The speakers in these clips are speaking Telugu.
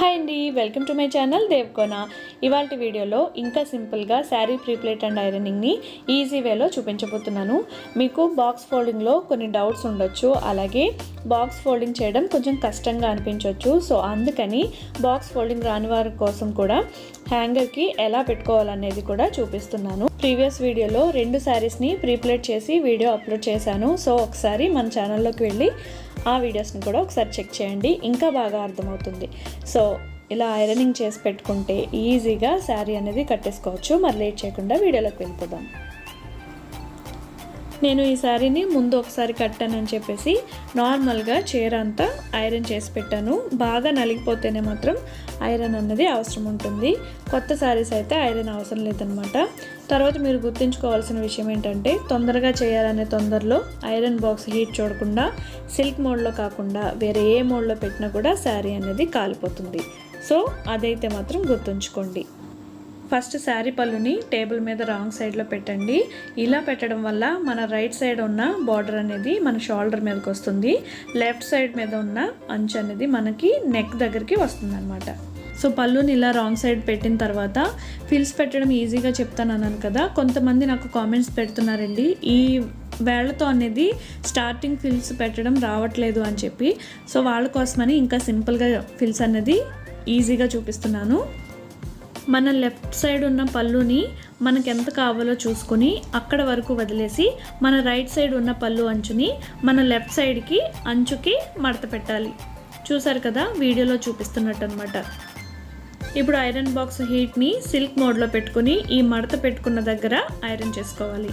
హాయ్ అండి welcome to my channel Devkona. ఇవాళ వీడియోలో ఇంకా సింపుల్గా శారీ ప్రీప్లేట్ అండ్ ఐరనింగ్ని ఈజీ వేలో చూపించబోతున్నాను. మీకు బాక్స్ ఫోల్డింగ్లో కొన్ని డౌట్స్ ఉండొచ్చు అలాగే బాక్స్ ఫోల్డింగ్ చేయడం కొంచెం కష్టంగా అనిపించవచ్చు సో అందుకని బాక్స్ ఫోల్డింగ్ రాని వారి కోసం కూడా హ్యాంగర్కి ఎలా పెట్టుకోవాలనేది కూడా చూపిస్తున్నాను. ప్రీవియస్ వీడియోలో రెండు శారీస్ని ప్రీప్లేట్ చేసి వీడియో అప్లోడ్ చేశాను. సో ఒకసారి మన ఛానల్లోకి వెళ్ళి ఆ వీడియోస్ని కూడా ఒకసారి చెక్ చేయండి. ఇంకా బాగా అర్థమవుతుంది. సో ఇలా ఐరనింగ్ చేసి పెట్టుకుంటే ఈజీగా శారీ అనేది కట్టేసుకోవచ్చు. మరి లేట్ చేయకుండా వీడియోలోకి వెళ్ళిపోదాం. నేను ఈ శారీని ముందు ఒకసారి కట్టానని చెప్పేసి నార్మల్గా చీర అంతా ఐరన్ చేసి పెట్టాను. బాగా నలిగిపోతేనే మాత్రం ఐరన్ అన్నది అవసరం ఉంటుంది. కొత్త శారీస్ అయితే ఐరన్ అవసరం లేదనమాట తర్వాత మీరు గుర్తుంచుకోవాల్సిన విషయం ఏంటంటే తొందరగా చేయాలనే తొందరలో ఐరన్ బాక్స్ హీట్ చూడకుండా సిల్క్ మోడ్లో కాకుండా వేరే ఏ మోడ్లో పెట్టినా కూడా శారీ అనేది కాలిపోతుంది. సో అదైతే మాత్రం గుర్తుంచుకోండి. ఫస్ట్ శారీ పళ్ళుని టేబుల్ మీద రాంగ్ సైడ్లో పెట్టండి. ఇలా పెట్టడం వల్ల మన రైట్ సైడ్ ఉన్న బార్డర్ అనేది మన షోల్డర్ మీదకి వస్తుంది. లెఫ్ట్ సైడ్ మీద ఉన్న అంచు అనేది మనకి నెక్ దగ్గరికి వస్తుంది అనమాట సో పళ్ళుని ఇలా రాంగ్ సైడ్ పెట్టిన తర్వాత ఫిల్స్ పెట్టడం ఈజీగా చెప్తాను అన్నాను కదా. కొంతమంది నాకు కామెంట్స్ పెడుతున్నారండి ఈ వేళ్ళతో అనేది స్టార్టింగ్ ఫిల్స్ పెట్టడం రావట్లేదు అని చెప్పి. సో వాళ్ళ కోసమని ఇంకా సింపుల్గా ఫిల్స్ అనేది ఈజీగా చూపిస్తున్నాను. మన లెఫ్ట్ సైడ్ ఉన్న పళ్ళుని మనకు ఎంత కావాలో చూసుకుని అక్కడ వరకు వదిలేసి మన రైట్ సైడ్ ఉన్న పళ్ళు అంచుని మన లెఫ్ట్ సైడ్కి అంచుకి మడత పెట్టాలి. చూసారు కదా? వీడియోలో చూపిస్తున్నట్టు అనమాట ఇప్పుడు ఐరన్ బాక్స్ హీట్ని సిల్క్ మోడ్లో పెట్టుకుని ఈ మడత పెట్టుకున్న దగ్గర ఐరన్ చేసుకోవాలి.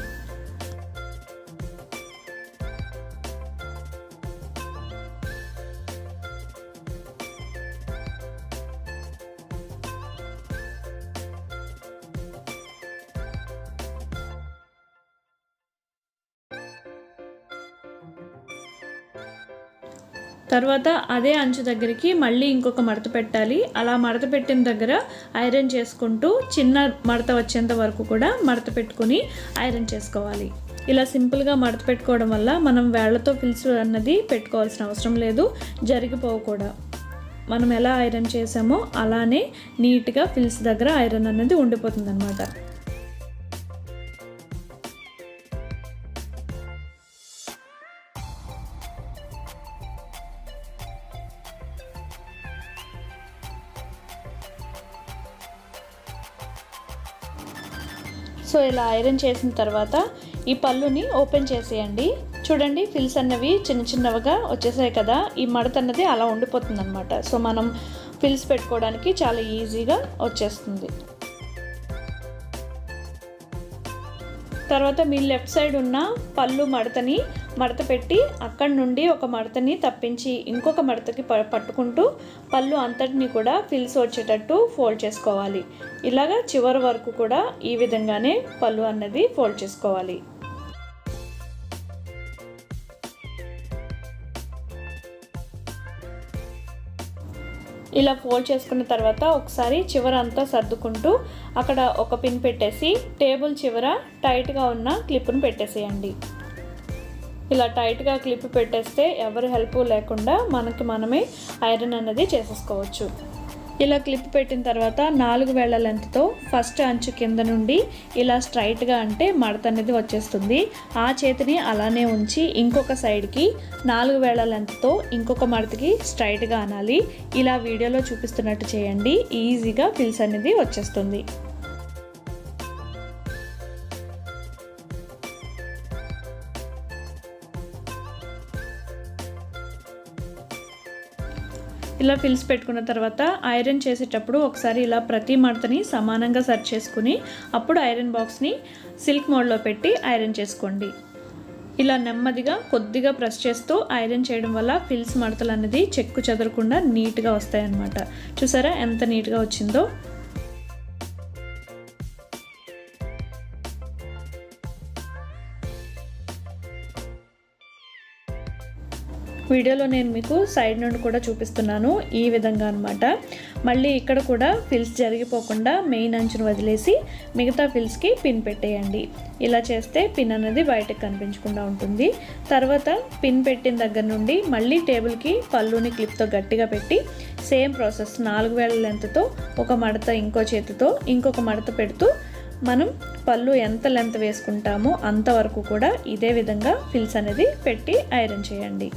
తర్వాత అదే అంచు దగ్గరికి మళ్ళీ ఇంకొక మడత పెట్టాలి. అలా మడత పెట్టిన దగ్గర ఐరన్ చేసుకుంటూ చిన్న మడత వచ్చేంత వరకు కూడా మడత పెట్టుకుని ఐరన్ చేసుకోవాలి. ఇలా సింపుల్గా మడత పెట్టుకోవడం వల్ల మనం వేళ్ళతో ఫిల్స్ అన్నది పెట్టుకోవాల్సిన అవసరం లేదు. జరిగిపోవు కూడా. మనం ఎలా ఐరన్ చేసామో అలానే నీట్గా ఫిల్స్ దగ్గర ఐరన్ అనేది ఉండిపోతుంది అనమాట ఇలా ఐరన్ చేసిన తర్వాత ఈ పళ్ళుని ఓపెన్ చేసేయండి. చూడండి ఫిల్స్ అన్నవి చిన్న చిన్నవిగా వచ్చేసాయి కదా. ఈ మడత అన్నది అలా ఉండిపోతుంది అనమాట సో మనం ఫిల్స్ పెట్టుకోవడానికి చాలా ఈజీగా వచ్చేస్తుంది. తర్వాత మీ లెఫ్ట్ సైడ్ ఉన్న పళ్ళు మడతని మడత పెట్టి అక్కడి నుండి ఒక మడతని తప్పించి ఇంకొక మడతకి పట్టుకుంటూ పళ్ళు అంతటిని కూడా ఫిల్స్ వచ్చేటట్టు ఫోల్డ్ చేసుకోవాలి. ఇలాగా చివరి వరకు కూడా ఈ విధంగానే పళ్ళు అన్నది ఫోల్డ్ చేసుకోవాలి. ఇలా ఫోల్డ్ చేసుకున్న తర్వాత ఒకసారి చివర అంతా సర్దుకుంటూ అక్కడ ఒక పిన్ పెట్టేసి టేబుల్ చివర టైట్గా ఉన్న క్లిప్ను పెట్టేసేయండి. ఇలా టైట్గా క్లిప్ పెట్టేస్తే ఎవరి హెల్ప్ లేకుండా మనకి మనమే ఐరన్ అనేది చేసేసుకోవచ్చు. ఇలా క్లిప్ పెట్టిన తర్వాత నాలుగు వేళ్ళ లెంత్తో ఫస్ట్ అంచు కింద నుండి ఇలా స్ట్రైట్గా అంటే మడత అనేది వచ్చేస్తుంది. ఆ చేతిని అలానే ఉంచి ఇంకొక సైడ్కి నాలుగు వేళ్ళ లెంత్తో ఇంకొక మడతకి స్ట్రైట్గా అనాలి. ఇలా వీడియోలో చూపిస్తున్నట్టు చేయండి. ఈజీగా పిల్స్ అనేది వచ్చేస్తుంది. ఇలా ఫిల్స్ పెట్టుకున్న తర్వాత ఐరన్ చేసేటప్పుడు ఒకసారి ఇలా ప్రతి మడతని సమానంగా సర్చ్ చేసుకుని అప్పుడు ఐరన్ బాక్స్ని సిల్క్ మోడ్లో పెట్టి ఐరన్ చేసుకోండి. ఇలా నెమ్మదిగా కొద్దిగా ప్రెస్ చేస్తూ ఐరన్ చేయడం వల్ల ఫిల్స్ మడతలు అనేది చెక్కు చెదరకుండా నీట్గా వస్తాయన్నమాట. చూసారా ఎంత నీట్గా వచ్చిందో? వీడియోలో నేను మీకు సైడ్ నుండి కూడా చూపిస్తున్నాను ఈ విధంగా అనమాట మళ్ళీ ఇక్కడ కూడా ఫిల్స్ జరిగిపోకుండా మెయిన్ అంచును వదిలేసి మిగతా ఫిల్స్కి పిన్ పెట్టేయండి. ఇలా చేస్తే పిన్ అనేది బయటకు కనిపించకుండా ఉంటుంది. తర్వాత పిన్ పెట్టిన దగ్గర నుండి మళ్ళీ టేబుల్కి పళ్ళుని క్లిప్తో గట్టిగా పెట్టి సేమ్ ప్రాసెస్ నాలుగు వేల లెంత్తో ఒక మడత ఇంకో చేతితో ఇంకొక మడత పెడుతూ మనం పళ్ళు ఎంత లెంత్ వేసుకుంటామో అంతవరకు కూడా ఇదే విధంగా ఫిల్స్ అనేది పెట్టి ఐరన్ చేయండి.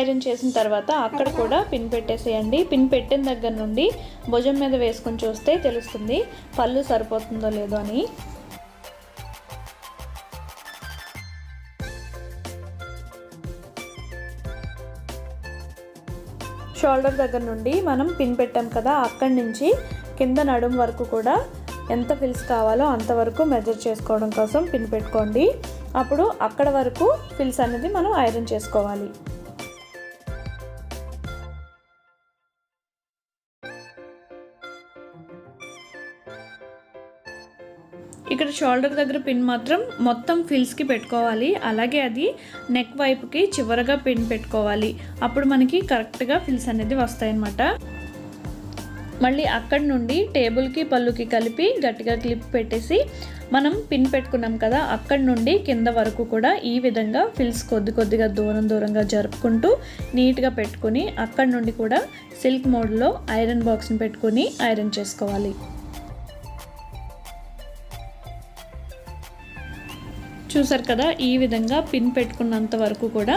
ఐరన్ చేసిన తర్వాత అక్కడ కూడా పిన్ పెట్టేసేయండి. పిన్ పెట్టిన దగ్గర నుండి భుజం మీద వేసుకొని చూస్తే తెలుస్తుంది పళ్ళు సరిపోతుందో లేదో అని. షోల్డర్ దగ్గర నుండి మనం పిన్ పెట్టాం కదా అక్కడి నుంచి కింద నడుం వరకు కూడా ఎంత ఫిల్స్ కావాలో అంతవరకు మెజర్ చేసుకోవడం కోసం పిన్ పెట్టుకోండి. అప్పుడు అక్కడ వరకు ఫిల్స్ అనేది మనం ఐరన్ చేసుకోవాలి. ఇక్కడ షోల్డర్ దగ్గర పిన్ మాత్రం మొత్తం ఫిల్స్కి పెట్టుకోవాలి. అలాగే అది నెక్ వైపుకి చివరగా పిన్ పెట్టుకోవాలి. అప్పుడు మనకి కరెక్ట్గా ఫిల్స్ అనేది వస్తాయన్నమాట. మళ్ళీ అక్కడి నుండి టేబుల్కి పళ్ళుకి కలిపి గట్టిగా క్లిప్ పెట్టేసి మనం పిన్ పెట్టుకున్నాం కదా అక్కడి నుండి కింద వరకు కూడా ఈ విధంగా ఫిల్స్ కొద్ది కొద్దిగా దూరం దూరంగా జరుపుకుంటూ నీట్గా పెట్టుకుని అక్కడి నుండి కూడా సిల్క్ మోడ్లో ఐరన్ బాక్స్ని పెట్టుకుని ఐరన్ చేసుకోవాలి. చూసారు కదా ఈ విధంగా పిన్ పెట్టుకున్నంత వరకు కూడా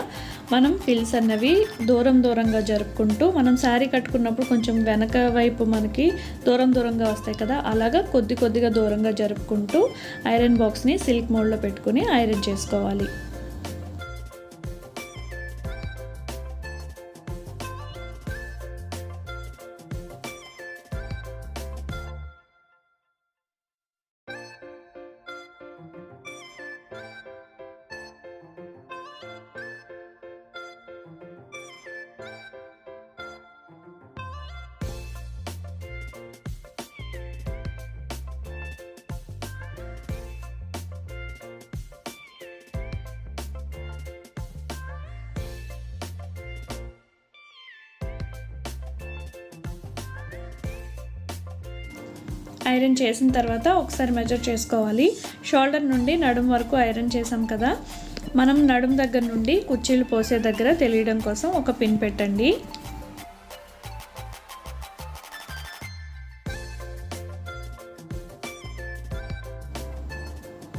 మనం ఫిల్స్ అన్నవి దూరం దూరంగా జరుపుకుంటూ మనం శారీ కట్టుకున్నప్పుడు కొంచెం వెనక వైపు మనకి దూరం దూరంగా వస్తాయి కదా అలాగా కొద్ది కొద్దిగా దూరంగా జరుపుకుంటూ ఐరన్ బాక్స్ని సిల్క్ మోడ్లో పెట్టుకుని ఐరన్ చేసుకోవాలి. ఐరన్ చేసిన తర్వాత ఒకసారి మెజర్ చేసుకోవాలి. షోల్డర్ నుండి నడుం వరకు ఐరన్ చేసాం కదా. మనం నడుం దగ్గర నుండి కుర్చీలు పోసే దగ్గర తెలియడం కోసం ఒక పిన్ పెట్టండి.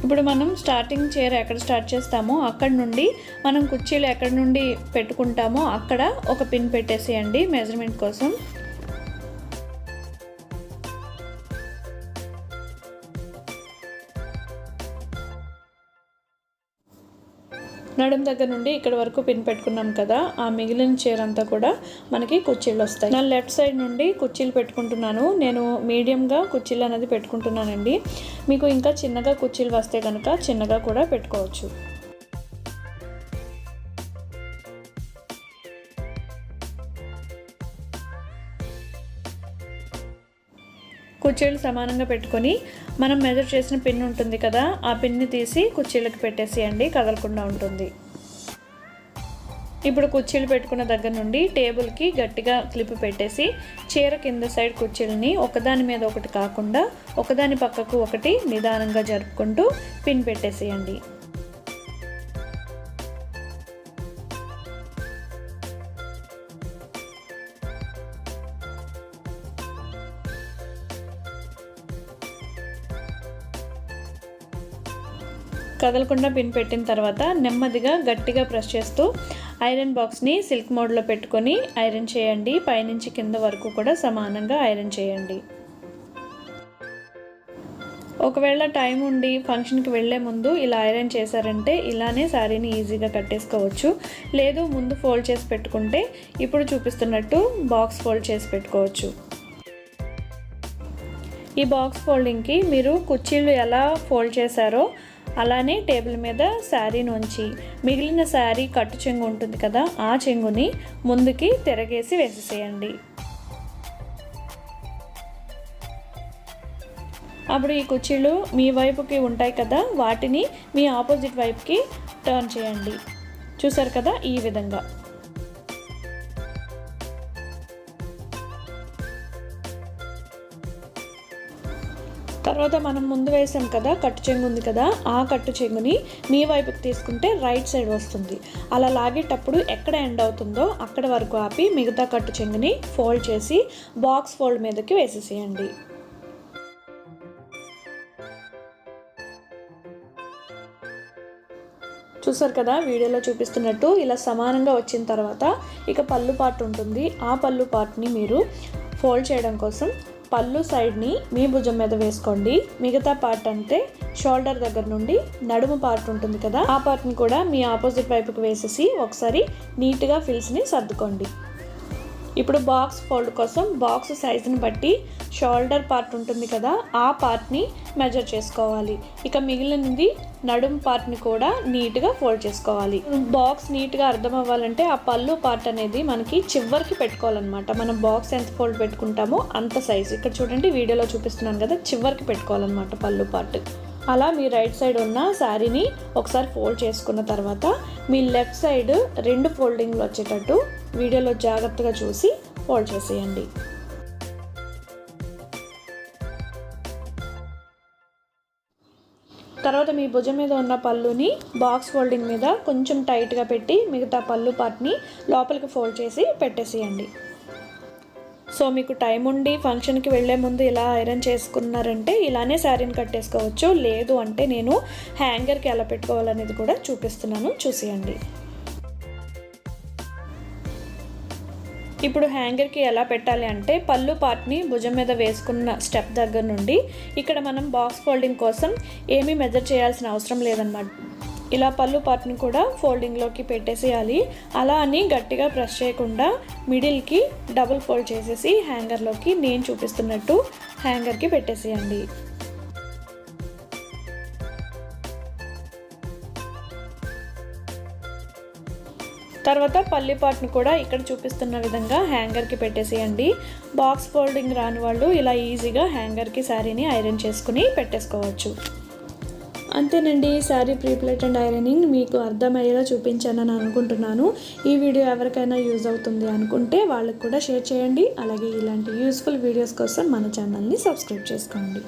ఇప్పుడు మనం స్టార్టింగ్ చైర్ ఎక్కడ స్టార్ట్ చేస్తామో అక్కడ నుండి మనం కుర్చీలు ఎక్కడ నుండి పెట్టుకుంటామో అక్కడ ఒక పిన్ పెట్టేసేయండి మెజర్మెంట్ కోసం. నడుం దగ్గర నుండి ఇక్కడ వరకు పిన్ పెట్టుకున్నాం కదా ఆ మిగిలిన చీర అంతా కూడా మనకి కుర్చీలు వస్తాయి. నా లెఫ్ట్ సైడ్ నుండి కుర్చీలు పెట్టుకుంటున్నాను. నేను మీడియంగా కుర్చీలు అనేది పెట్టుకుంటున్నానండి. మీకు ఇంకా చిన్నగా కుర్చీలు వస్తే కనుక చిన్నగా కూడా పెట్టుకోవచ్చు. కుర్చీలు సమానంగా పెట్టుకొని మనం మెజర్ చేసిన పిన్ ఉంటుంది కదా ఆ పిన్ని తీసి కుర్చీలకు పెట్టేసేయండి కదలకుండా ఉంటుంది. ఇప్పుడు కుర్చీలు పెట్టుకున్న దగ్గర నుండి టేబుల్కి గట్టిగా క్లిప్ పెట్టేసి చీర కింద సైడ్ కుర్చీలని ఒకదాని మీద ఒకటి కాకుండా ఒకదాని పక్కకు ఒకటి నిదానంగా జరుపుకుంటూ పిన్ పెట్టేసేయండి. కదలకుండా పిన్ పెట్టిన తర్వాత నెమ్మదిగా గట్టిగా ప్రెస్ చేస్తూ ఐరన్ బాక్స్ని సిల్క్ మోడ్లో పెట్టుకొని ఐరన్ చేయండి. పైనుంచి కింద వరకు కూడా సమానంగా ఐరన్ చేయండి. ఒకవేళ టైం ఉండి ఫంక్షన్కి వెళ్ళే ముందు ఇలా ఐరన్ చేశారంటే ఇలానే శారీని ఈజీగా కట్టేసుకోవచ్చు. లేదు ముందు ఫోల్డ్ చేసి పెట్టుకుంటే ఇప్పుడు చూపిస్తున్నట్టు బాక్స్ ఫోల్డ్ చేసి పెట్టుకోవచ్చు. ఈ బాక్స్ ఫోల్డింగ్కి మీరు కుర్చీలు ఎలా ఫోల్డ్ చేశారో అలానే టేబుల్ మీద శారీని ఉంచి మిగిలిన శారీ కట్టు చెంగు ఉంటుంది కదా ఆ చెంగుని ముందుకి తిరగేసి వేసేసేయండి. అప్పుడు ఈ కుర్చీలు మీ వైపుకి ఉంటాయి కదా వాటిని మీ ఆపోజిట్ వైపుకి టర్న్ చేయండి. చూసారు కదా ఈ విధంగా. తర్వాత మనం ముందు వేసాం కదా కట్టు చెంగు ఉంది కదా ఆ కట్టు చెంగుని మీ వైపుకి తీసుకుంటే రైట్ సైడ్ వస్తుంది. అలా లాగేటప్పుడు ఎక్కడ ఎండ్ అవుతుందో అక్కడ వరకు ఆపి మిగతా కట్టు చెంగుని ఫోల్డ్ చేసి బాక్స్ ఫోల్డ్ మీదకి వేసేసేయండి. చూసారు కదా వీడియోలో చూపిస్తున్నట్టు ఇలా సమానంగా వచ్చిన తర్వాత ఇక పళ్ళు పార్ట్ ఉంటుంది. ఆ పళ్ళు పార్ట్ని మీరు ఫోల్డ్ చేయడం కోసం పళ్ళు సైడ్ని మీ భుజం మీద వేసుకోండి. మిగతా పార్ట్ అంటే షోల్డర్ దగ్గర నుండి నడుము పార్ట్ ఉంటుంది కదా ఆ పార్ట్ని కూడా మీ ఆపోజిట్ వైపుకి వేసేసి ఒకసారి నీట్గా ఫిల్స్ని సర్దుకోండి. ఇప్పుడు బాక్స్ ఫోల్డ్ కోసం బాక్స్ సైజుని బట్టి షోల్డర్ పార్ట్ ఉంటుంది కదా ఆ పార్ట్ని మెజర్ చేసుకోవాలి. ఇక మిగిలినది నడుం పార్ట్ని కూడా నీట్గా ఫోల్డ్ చేసుకోవాలి. బాక్స్ నీట్గా అర్థం అవ్వాలంటే ఆ పళ్ళు పార్ట్ అనేది మనకి చివరికి పెట్టుకోవాలన్నమాట. మనం బాక్స్ ఎంత ఫోల్డ్ పెట్టుకుంటామో అంత సైజు ఇక్కడ చూడండి వీడియోలో చూపిస్తున్నాను కదా చివరికి పెట్టుకోవాలన్నమాట పళ్ళు పార్ట్ అలా మీ రైట్ సైడ్ ఉన్న శారీని ఒకసారి ఫోల్డ్ చేసుకున్న తర్వాత మీ లెఫ్ట్ సైడ్ రెండు ఫోల్డింగ్లు వచ్చేటట్టు వీడియోలో జాగ్రత్తగా చూసి ఫోల్డ్ చేసేయండి. తర్వాత మీ భుజం మీద ఉన్న పళ్ళుని బాక్స్ ఫోల్డింగ్ మీద కొంచెం టైట్గా పెట్టి మిగతా పళ్ళు పార్ట్ని లోపలికి ఫోల్డ్ చేసి పెట్టేసేయండి. సో మీకు టైం ఉండి ఫంక్షన్కి వెళ్ళే ముందు ఇలా ఐరన్ చేసుకున్నారంటే ఇలానే శారీని కట్టేసుకోవచ్చు. లేదు అంటే నేను హ్యాంగర్కి ఎలా పెట్టుకోవాలనేది కూడా చూపిస్తున్నాను. చూసేయండి. ఇప్పుడు హ్యాంగర్కి ఎలా పెట్టాలి అంటే పళ్ళు పార్ట్ని భుజం మీద వేసుకున్న స్టెప్ దగ్గర నుండి ఇక్కడ మనం బాక్స్ ఫోల్డింగ్ కోసం ఏమీ మెజర్ చేయాల్సిన అవసరం లేదన్నమాట. ఇలా పళ్ళు పార్ట్ని కూడా ఫోల్డింగ్లోకి పెట్టేసేయాలి. అలా అని గట్టిగా ప్రెస్ చేయకుండా మిడిల్కి డబుల్ ఫోల్డ్ చేసేసి హ్యాంగర్లోకి నేను చూపిస్తున్నట్టు హ్యాంగర్కి పెట్టేసేయండి. తర్వాత పల్లి పాట్ను కూడా ఇక్కడ చూపిస్తున్న విధంగా హ్యాంగర్కి పెట్టేసేయండి. బాక్స్ ఫోల్డింగ్ రాని వాళ్ళు ఇలా ఈజీగా హ్యాంగర్కి శారీని ఐరన్ చేసుకుని పెట్టేసుకోవచ్చు. అంతేనండి శారీ ప్రీప్లేట్ అండ్ ఐరనింగ్ మీకు అర్థమయ్యేలా చూపించానని అనుకుంటున్నాను. ఈ వీడియో ఎవరికైనా యూజ్ అవుతుంది అనుకుంటే వాళ్ళకి కూడా షేర్ చేయండి. అలాగే ఇలాంటి యూస్ఫుల్ వీడియోస్ కోసం మన ఛానల్ని సబ్స్క్రైబ్ చేసుకోండి.